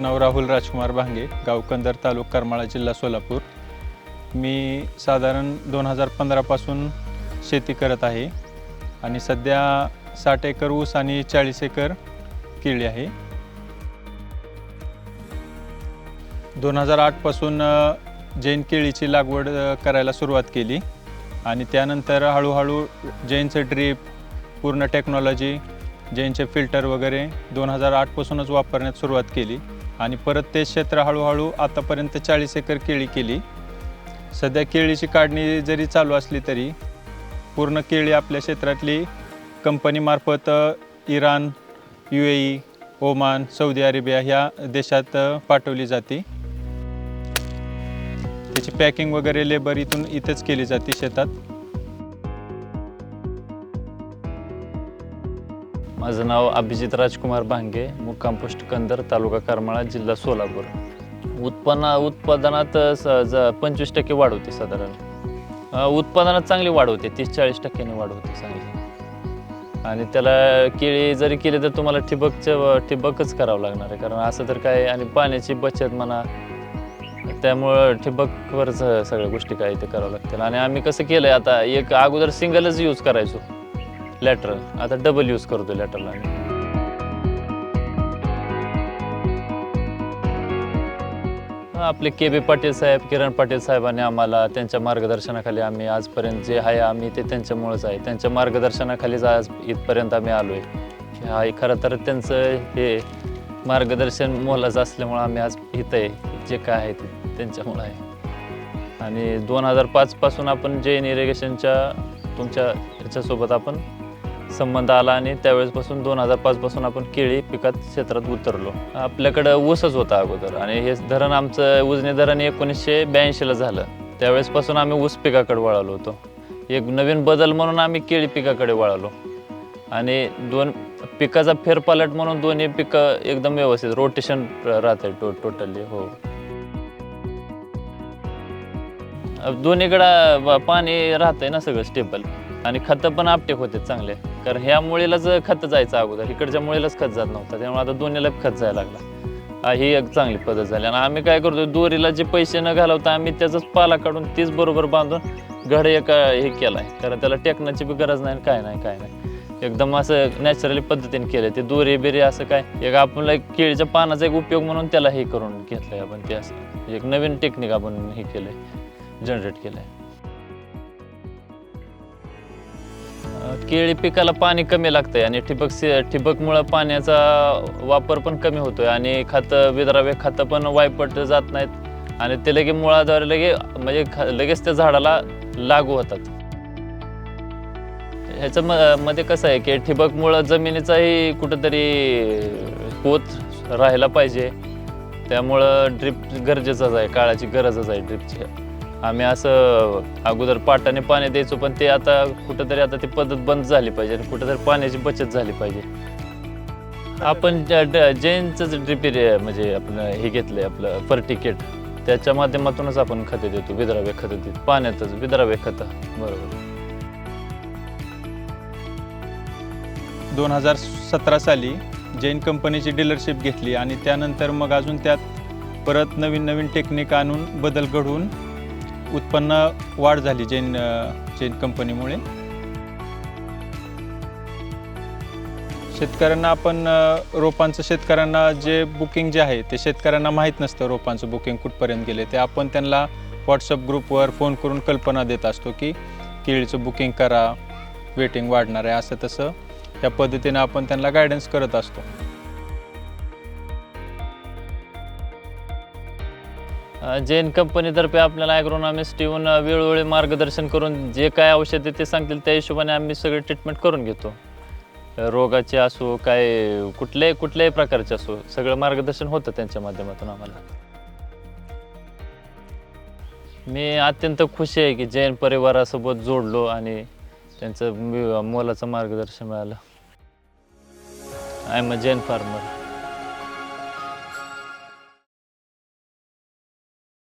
नाव राहुल राजकुमार भांगे गाव कंदर तालुका करमाळा जिल्हा सोलापूर. मी साधारण दोन हजार पंधरापासून शेती करत आहे आणि सध्या साठ एकर ऊस आणि चाळीस एकर केळी आहे. दोन हजार आठपासून जैन केळीची लागवड करायला सुरुवात केली आणि त्यानंतर हळूहळू जैनचं ड्रीप पूर्ण टेक्नॉलॉजी जैनचे फिल्टर वगैरे दोन हजार आठपासूनच वापरण्यात सुरुवात केली. आणि परत ते क्षेत्र हळूहळू आतापर्यंत चाळीस एकर केळी केली. सध्या केळीची काढणी जरी चालू असली तरी पूर्ण केळी आपल्या क्षेत्रातली कंपनीमार्फत Iran U A E Oman Saudi Arabia ह्या देशात पाठवली जाते. त्याची पॅकिंग वगैरे लेबर इथून इथेच केली जाते शेतात. माझं नाव अभिजित राजकुमार भांगे मुक्काम पोस्ट कंदर तालुका करमाळा जिल्हा सोलापूर. उत्पन्न उत्पादनात स- ज- पंचवीस टक्के वाढ होते साधारण. उत्पादनात चांगली वाढ होते तीस चाळीस टक्क्यांनी वाढ होते चांगली. आणि त्याला केळी जरी केली तर तुम्हाला ठिबकचं ठिबकच करावं लागणार आहे कारण असं तर काय आणि पाण्याची बचत म्हणा त्यामुळं ठिबकवरच सगळ्या गोष्टी काय ते करावं लागतील. आणि आम्ही कसं केलं आहे आता एक अगोदर सिंगलच यूज करायचो. लॅटरल आता डबल यूज करतो लॅटरल आम्ही. आपले के बी पाटील साहेब किरण पाटील साहेबांनी आम्हाला त्यांच्या मार्गदर्शनाखाली आम्ही आजपर्यंत जे आहे आम्ही ते त्यांच्यामुळेच आहे. त्यांच्या मार्गदर्शनाखालीच आज इथपर्यंत आम्ही आलो आहे हा खरं तर त्यांचं हे मार्गदर्शन मोलाचं असल्यामुळं आम्ही आज इथं आहे. जे काय आहे ते त्यांच्यामुळं आहे. आणि दोन हजार पाचपासून आपण जैन इरिगेशनच्या तुमच्या ह्याच्यासोबत आपण संबंध आला आणि त्यावेळेसपासून दोन हजार पाचपासून आपण केळी पिकात क्षेत्रात उतरलो. आपल्याकडं ऊसच होता अगोदर आणि हे धरण आमचं उजनी धरण एकोणीसशे ब्याऐंशीला झालं. त्यावेळेसपासून आम्ही ऊस पिकाकडे वळालो होतो. एक नवीन बदल म्हणून आम्ही केळी पिकाकडे वळालो. आणि दोन पिकाचा फेरपालट म्हणून दोन्ही पिकं एकदम व्यवस्थित रोटेशन राहते टो टोटली हो. दोन्हीकडं पाणी राहतंय ना सगळं स्टेबल आणि खतं पण आपटेक होते चांगले. कारण ह्या मुळीलाच खत जायचं अगोदर. इकडच्या मुळीलाच खत जात नव्हतं. त्यामुळे आता दोन्हीला खत जायला लागला. ही एक चांगली पद्धत झाली. आणि आम्ही काय करतो दोरीला जे पैसे न घालवता आम्ही त्याचाच पाला काढून तीच बरोबर बांधून घड एक हे केलाय. कारण त्याला टेकण्याची बी गरज नाही काय नाही काय नाही. एकदम असं नॅचरली पद्धतीने केलं ते दोरी बिरी असं काय एक आपण एक केळीच्या पानाचा एक उपयोग म्हणून त्याला हे करून घेतलंय आपण. ते असं एक नवीन टेक्निक आपण हे केलंय. जनरेट केलंय. केळी पिकाला पाणी कमी लागतंय आणि ठिबक से ठिबकमुळं पाण्याचा वापर पण कमी होतोय आणि खतं विद्राव्य खतं पण वायपट जात नाहीत. आणि ते लगे मुळाद्वारे लगे म्हणजे ख- लगेच त्या झाडाला लागू होतात. ह्याच्या म- मध्ये कसं आहे की ठिबकमुळं जमिनीचाही कुठंतरी पोत राहायला पाहिजे. त्यामुळं ड्रिप गरजेचंच आहे काळाची गरजच आहे ड्रिपची. आम्ही असं अगोदर पाटाने पाणी द्यायचो पण ते आता कुठंतरी आता ती पद्धत बंद झाली पाहिजे आणि कुठंतरी पाण्याची बचत झाली पाहिजे. आपण ज- ड- जैनचंच ड्रिप म्हणजे आपलं हे घेतलंय आपलं फर्टिकेट त्याच्या माध्यमातूनच आपण खते देतो विद्राव्य खतं देतो. पाण्यातच विद्राव्य खतं. बरोबर. दोन हजार सतरा साली जैन कंपनीची डीलरशिप घेतली आणि त्यानंतर मग अजून त्यात परत नवीन नवीन टेक्निक आणून बदल घडवून उत्पन्न वाढ झाली जैन जैन कंपनीमुळे. शेतकऱ्यांना आपण रोपांचं शेतकऱ्यांना जे बुकिंग जे आहे ते शेतकऱ्यांना माहीत नसतं रोपांचं बुकिंग कुठपर्यंत गेले. ते आपण त्यांना व्हॉट्सअप ग्रुपवर फोन करून कल्पना देत असतो की केळीचं बुकिंग करा वेटिंग वाढणार आहे असं तसं. त्या पद्धतीनं आपण त्यांना गायडन्स करत असतो. जैन कंपनीतर्फे आपल्याला ॲग्रोनॉमिस्ट येऊन वेळोवेळी मार्गदर्शन करून जे काय औषध आहे ते सांगतील त्या हिशोबाने आम्ही सगळे ट्रीटमेंट करून घेतो. रोगाचे असो काय कुठल्याही कुठल्याही प्रकारचे असो सगळं मार्गदर्शन होतं त्यांच्या माध्यमातून आम्हाला. मी अत्यंत खुशी आहे की जैन परिवारासोबत जोडलो आणि त्यांचं मोलाचं मार्गदर्शन मिळालं. I am a Jain farmer